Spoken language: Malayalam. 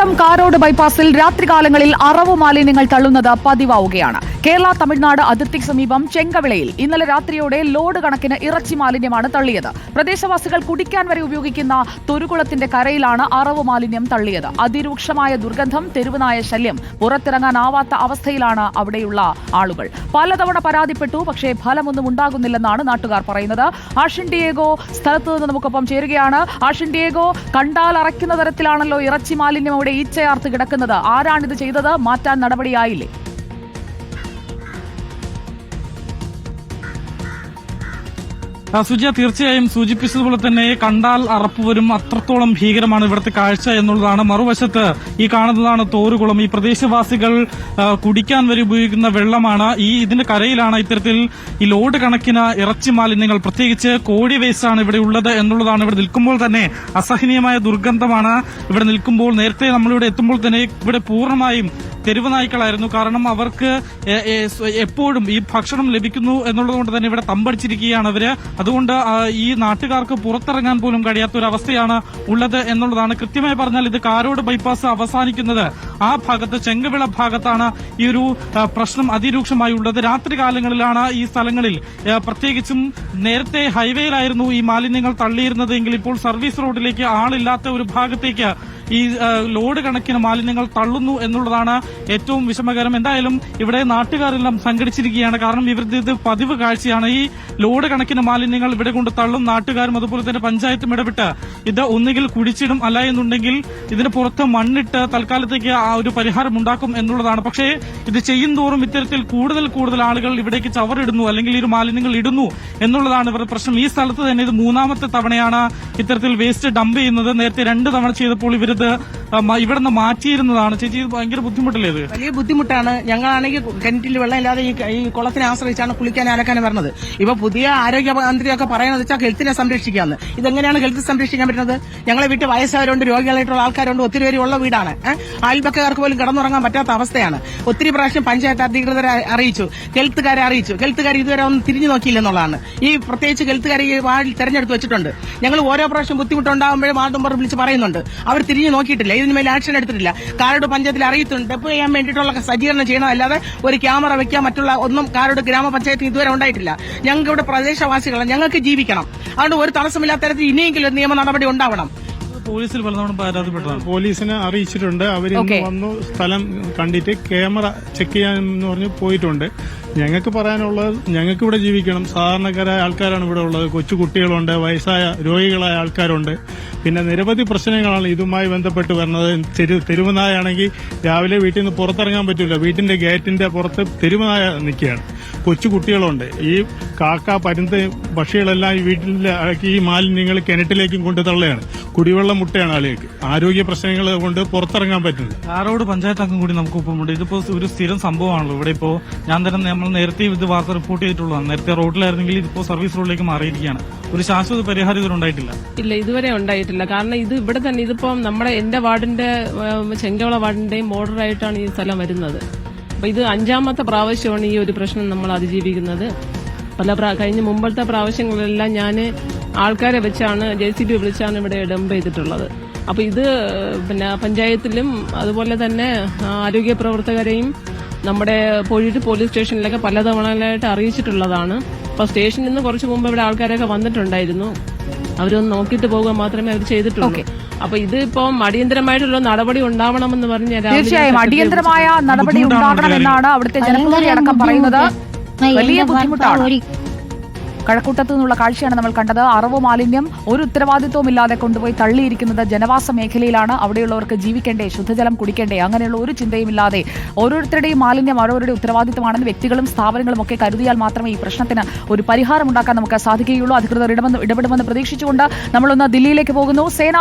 കഴക്കൂട്ടം കാരോട് ബൈപ്പാസിൽ രാത്രികാലങ്ങളിൽ അറവ് മാലിന്യങ്ങൾ തള്ളുന്നത് പതിവാവുകയാണ്. കേരള തമിഴ്നാട് അതിർത്തിക്ക് സമീപം ചെങ്കവിളയിൽ ഇന്നലെ രാത്രിയോടെ ലോഡ് കണക്കിന് ഇറച്ചി മാലിന്യമാണ് തള്ളിയത്. പ്രദേശവാസികൾ കുടിക്കാൻ വരെ ഉപയോഗിക്കുന്ന തൊരുകുളത്തിന്റെ കരയിലാണ് അറവ് മാലിന്യം തള്ളിയത്. അതിരൂക്ഷമായ ദുർഗന്ധം തെരുവുനായ ശല്യം പുറത്തിറങ്ങാനാവാത്ത അവസ്ഥയിലാണ് അവിടെയുള്ള ആളുകൾ. പലതവണ പരാതിപ്പെട്ടു പക്ഷേ ഫലമൊന്നും ഉണ്ടാകുന്നില്ലെന്നാണ് നാട്ടുകാർ പറയുന്നത്. ആഷിൻ ഡിയേഗോ നിന്ന് നമുക്കൊപ്പം ചേരുകയാണ്. ആഷിൻ ഡിയേഗോ കണ്ടാൽ അറയ്ക്കുന്ന തരത്തിലാണല്ലോ ഇറച്ചി മാലിന്യം അവിടെ ഈച്ചയാർത്ത് കിടക്കുന്നത്. ആരാണിത് ചെയ്തത്? മാറ്റാൻ നടപടിയായില്ലേ? ആ, സുജിയ തീർച്ചയായും സൂചിപ്പിച്ചതുപോലെ തന്നെ കണ്ടാൽ അറപ്പ് വരും. അത്രത്തോളം ഭീകരമാണ് ഇവിടുത്തെ കാഴ്ച എന്നുള്ളതാണ്. മറുവശത്ത് ഈ കാണുന്നതാണ് തോറുകുളം ഈ പ്രദേശവാസികൾ കുടിക്കാൻ വരെ ഉപയോഗിക്കുന്ന വെള്ളമാണ്. ഈ ഇതിന്റെ കരയിലാണ് ഇത്തരത്തിൽ ഈ ലോഡ് കണക്കിന് ഇറച്ചി മാലിന്യങ്ങൾ. പ്രത്യേകിച്ച് കോഴി വേസ്റ്റാണ് ഇവിടെ ഉള്ളത് എന്നുള്ളതാണ്. ഇവിടെ നിൽക്കുമ്പോൾ തന്നെ അസഹനീയമായ ദുർഗന്ധമാണ് ഇവിടെ നിൽക്കുമ്പോൾ. നേരത്തെ നമ്മളിവിടെ എത്തുമ്പോൾ തന്നെ ഇവിടെ പൂർണമായും തെരുവ് നായ്ക്കളായിരുന്നു കാരണം അവർക്ക് എപ്പോഴും ഈ ഭക്ഷണം ലഭിക്കുന്നു എന്നുള്ളത് കൊണ്ട് തന്നെ ഇവിടെ തമ്പടിച്ചിരിക്കുകയാണ് അവർ. അതുകൊണ്ട് ഈ നാട്ടുകാർക്ക് പുറത്തിറങ്ങാൻ പോലും കഴിയാത്ത ഒരു അവസ്ഥയാണ് ഉള്ളത് എന്നുള്ളതാണ് കൃത്യമായി പറഞ്ഞാൽ ഇത് കാരോട് ബൈപ്പാസ് അവസാനിക്കുന്നത്. ആ ഭാഗത്ത് ചെങ്കവിള ഭാഗത്താണ് ഈ ഒരു പ്രശ്നം അതിരൂക്ഷമായി ഉള്ളത്. രാത്രി കാലങ്ങളിലാണ് ഈ സ്ഥലങ്ങളിൽ പ്രത്യേകിച്ചും നേരത്തെ ഹൈവേയിലായിരുന്നു ഈ മാലിന്യങ്ങൾ തള്ളിയിരുന്നത്. എങ്കിൽ ഇപ്പോൾ സർവീസ് റോഡിലേക്ക് ആളില്ലാത്ത ഒരു ഭാഗത്തേക്ക് ഈ ലോഡ് കണക്കിന് മാലിന്യങ്ങൾ തള്ളുന്നു എന്നുള്ളതാണ് ഏറ്റവും വിഷമകരം. എന്തായാലും ഇവിടെ നാട്ടുകാരെല്ലാം സംഘടിച്ചിരിക്കുകയാണ്. കാരണം ഇവരുടെ ഇത് പതിവ് കാഴ്ചയാണ്. ഈ ലോഡ് കണക്കിന് മാലിന്യങ്ങൾ ഇവിടെ കൊണ്ട് തള്ളും നാട്ടുകാരും അതുപോലെ തന്നെ പഞ്ചായത്തും ഇടപെട്ട് ഇത് ഒന്നുകിൽ കുടിച്ചിടും അല്ല എന്നുണ്ടെങ്കിൽ ഇതിന് പുറത്ത് മണ്ണിട്ട് തൽക്കാലത്തേക്ക് ആ ഒരു പരിഹാരം ഉണ്ടാക്കും എന്നുള്ളതാണ്. പക്ഷേ ഇത് ചെയ്യും തോറും ഇത്തരത്തിൽ കൂടുതൽ കൂടുതൽ ആളുകൾ ഇവിടേക്ക് ചവറിടുന്നു അല്ലെങ്കിൽ ഈ മാലിന്യങ്ങൾ ഇടുന്നു എന്നുള്ളതാണ് ഇവരുടെ പ്രശ്നം. ഈ സ്ഥലത്ത് തന്നെ ഇത് മൂന്നാമത്തെ തവണയാണ് ഇത്തരത്തിൽ വേസ്റ്റ് ഡംപ് ചെയ്യുന്നത്. നേരത്തെ രണ്ട് തവണ ചെയ്തപ്പോൾ ഇവരിത് ആ, ഇവിടെ ഇവിടുന്ന് മാറ്റിയിരുന്നതാണ്. ചേച്ചി ഇത് ഭയങ്കര ബുദ്ധിമുട്ടല്ലേ ഇത്? വലിയ ബുദ്ധിമുട്ടാണ്. ഞങ്ങളാണെങ്കിൽ കിണറ്റിൽ വെള്ളം ഇല്ലാതെ ഈ കുളത്തിനെ ആശ്രയിച്ചാണ് കുളിക്കാൻ അലക്കാനും വരുന്നത് ഇപ്പൊ പുതിയ ആരോഗ്യ ആരോഗ്യമന്ത്രിയൊക്കെ പറയുന്നത് വെച്ചാൽ ഹെൽത്തിനെ സംരക്ഷിക്കാന്ന്. ഇതെങ്ങനെയാണ് ഹെൽത്ത് സംരക്ഷിക്കാൻ പറ്റുന്നത്? ഞങ്ങളെ വീട്ടിൽ വയസ്സായവരുണ്ട് രോഗികളായിട്ടുള്ള ആൾക്കാരുണ്ട് ഒത്തിരി പേര് ഉള്ള വീടാണ്? അയൽപക്കക്കാർക്ക് പോലും കിടന്നുറങ്ങാൻ പറ്റാത്ത അവസ്ഥയാണ്. ഒത്തിരി പ്രാവശ്യം പഞ്ചായത്ത് അധികൃതരെ അറിയിച്ചു. ഹെൽത്തുകാരെ അറിയിച്ചു. ഹെൽത്തുകാർ ഇതുവരെ ഒന്നും തിരിഞ്ഞു നോക്കിയില്ലെന്നുള്ളതാണ്. ഈ പ്രത്യേകിച്ച് ഹെൽത്തുകാർ ഈ വാർഡിൽ തെരഞ്ഞെടുത്ത് വെച്ചിട്ടുണ്ട്. ഞങ്ങൾ ഓരോ പ്രാവശ്യം ബുദ്ധിമുട്ടുണ്ടാകുമ്പോഴും വാർഡ് മെമ്പർ വിളിച്ച് പറയുന്നുണ്ട്. അവർ തിരിഞ്ഞു നോക്കിയിട്ടില്ല. ഇതിന് മേലെ ആക്ഷൻ എടുത്തിട്ടില്ല. കാരോട് പഞ്ചായത്തിൽ അറിയിട്ടുണ്ട് ഡെപ്പ് ചെയ്യാൻ വേണ്ടിയിട്ടുള്ള സജ്ജീകരണം ചെയ്യണം. അല്ലാതെ ഒരു ക്യാമറ വെക്കാൻ മറ്റുള്ള ഒന്നും കാരോട് ഗ്രാമപഞ്ചായത്തിൽ ഇതുവരെ ഉണ്ടായിട്ടില്ല. ഞങ്ങൾക്ക് ഇവിടെ പ്രദേശവാസികളാണ്. ഞങ്ങൾക്ക് ജീവിക്കണം. അതുകൊണ്ട് ഒരു തടസ്സമില്ലാത്ത തരത്തിൽ ഇനിയെങ്കിലും ഒരു നിയമ നടപടി ഉണ്ടാവണം. പോലീസിൽ പലതവണ പരാതിപ്പെട്ടതാണ്. പോലീസിനെ അറിയിച്ചിട്ടുണ്ട്. അവർ. വന്നു സ്ഥലം കണ്ടിട്ട് ക്യാമറ ചെക്ക് ചെയ്യാൻ പറഞ്ഞ് പോയിട്ടുണ്ട്. ഞങ്ങൾക്ക് പറയാനുള്ളത് ഞങ്ങൾക്ക് ഇവിടെ ജീവിക്കണം. സാധാരണക്കാരായ ആൾക്കാരാണ് ഇവിടെ ഉള്ളത്. കൊച്ചു കുട്ടികളുണ്ട് വയസ്സായ രോഗികളായ ആൾക്കാരുണ്ട്. പിന്നെ നിരവധി പ്രശ്നങ്ങളാണ് ഇതുമായി ബന്ധപ്പെട്ട് വരുന്നത്. തെരു തെരുവുനായാണെങ്കിൽ രാവിലെ വീട്ടിൽ നിന്ന് പുറത്തിറങ്ങാൻ പറ്റില്ല വീട്ടിന്റെ ഗേറ്റിന്റെ പുറത്ത് തെരുവുനായ നിൽക്കുകയാണ്. കൊച്ചു കുട്ടികളുണ്ട്. ഈ കാക്ക പരുന്ത് പക്ഷികളെല്ലാം ഈ വീട്ടിലെ ഈ മാലിന്യങ്ങൾ കിണറ്റിലേക്കും കൊണ്ട് തള്ളുകയാണ്. കുടിവെള്ളം മുട്ടയാണ് ആളുകൾക്ക്. ആരോഗ്യ പ്രശ്നങ്ങൾ കൊണ്ട് പുറത്തിറങ്ങാൻ പറ്റില്ല. ആറോട് പഞ്ചായത്ത് അംഗം കൂടി നമുക്ക് ഒപ്പമുണ്ട് ഇതിപ്പോ ഒരു സ്ഥിരം സംഭവമാണല്ലോ. ഇവിടെ ഇപ്പോ ഞാൻ തന്നെ നമ്മൾ നേരത്തെ ഇത് വാർത്ത റിപ്പോർട്ട് ചെയ്തിട്ടുള്ളതാണ് നേരത്തെ റോഡിലായിരുന്നെങ്കിൽ ഇതിപ്പോ സർവീസ് റോഡിലേക്ക് മാറിയിരിക്കുകയാണ്. ഒരു ശാശ്വത പരിഹാരം ഇതിനുണ്ടായിട്ടില്ല ഇല്ല ഇതുവരെ ഉണ്ടായിട്ടില്ല. കാരണം ഇത് ഇവിടെ തന്നെ ഇതിപ്പം നമ്മുടെ എന്റെ വാർഡിന്റെ ചെങ്കോള വാർഡിന്റെയും ബോർഡറായിട്ടാണ് ഈ സ്ഥലം വരുന്നത്. അപ്പൊ ഇത് അഞ്ചാമത്തെ പ്രാവശ്യമാണ് ഈ ഒരു പ്രശ്നം നമ്മൾ അതിജീവിക്കുന്നത്. പല കഴിഞ്ഞ മുമ്പത്തെ പ്രാവശ്യങ്ങളിലെല്ലാം ഞാൻ ആൾക്കാരെ വെച്ചാണ് ജെ സി ബി വിളിച്ചാണ് ഇവിടെ ഡംപ് ചെയ്തിട്ടുള്ളത്. അപ്പൊ ഇത് പിന്നെ പഞ്ചായത്തിലും അതുപോലെ തന്നെ ആരോഗ്യ പ്രവർത്തകരെയും നമ്മുടെ പൊഴിയൂർ പോലീസ് സ്റ്റേഷനിലൊക്കെ പലതവണകളായിട്ട് അറിയിച്ചിട്ടുള്ളതാണ്. അപ്പൊ സ്റ്റേഷനിൽ നിന്ന് കുറച്ച് മുമ്പ് ഇവിടെ ആൾക്കാരൊക്കെ വന്നിട്ടുണ്ടായിരുന്നു. അവരൊന്ന് നോക്കിയിട്ട് പോകുക മാത്രമേ അവർ ചെയ്തിട്ടുള്ളൂ. അപ്പൊ ഇത് ഇപ്പം അടിയന്തരമായിട്ടുള്ള നടപടി ഉണ്ടാവണമെന്ന് പറഞ്ഞ തീർച്ചയായും അടിയന്തരമായ നടപടി ഉണ്ടാകണം എന്നാണ് അവിടുത്തെ ജനപ്രതിനിധി അടക്കം പറയുന്നത്. വലിയ ബുദ്ധിമുട്ടാണ്. കഴക്കൂട്ടത്തു നിന്നുള്ള കാഴ്ചയാണ് നമ്മൾ കണ്ടത്. അറവ് മാലിന്യം ഒരു ഉത്തരവാദിത്വവും ഇല്ലാതെ കൊണ്ടുപോയി തള്ളിയിരിക്കുന്നത് ജനവാസ മേഖലയിലാണ്. അവിടെയുള്ളവർക്ക് ജീവിക്കേണ്ടേ ശുദ്ധജലം കുടിക്കേണ്ടേ അങ്ങനെയുള്ള ഒരു ചിന്തയുമില്ലാതെ ഓരോരുത്തരുടെയും മാലിന്യം അവരവരുടെ ഉത്തരവാദിത്വമാണെന്ന് വ്യക്തികളും സ്ഥാപനങ്ങളും ഒക്കെ കരുതിയാൽ മാത്രമേ ഈ പ്രശ്നത്തിന് ഒരു പരിഹാരം ഉണ്ടാക്കാൻ നമുക്ക് സാധിക്കുകയുള്ളൂ. അധികൃതർ ഇടപെടുമെന്ന് പ്രതീക്ഷിച്ചുകൊണ്ട് നമ്മളൊന്ന് ദില്ലിയിലേക്ക് പോകുന്നു. സേന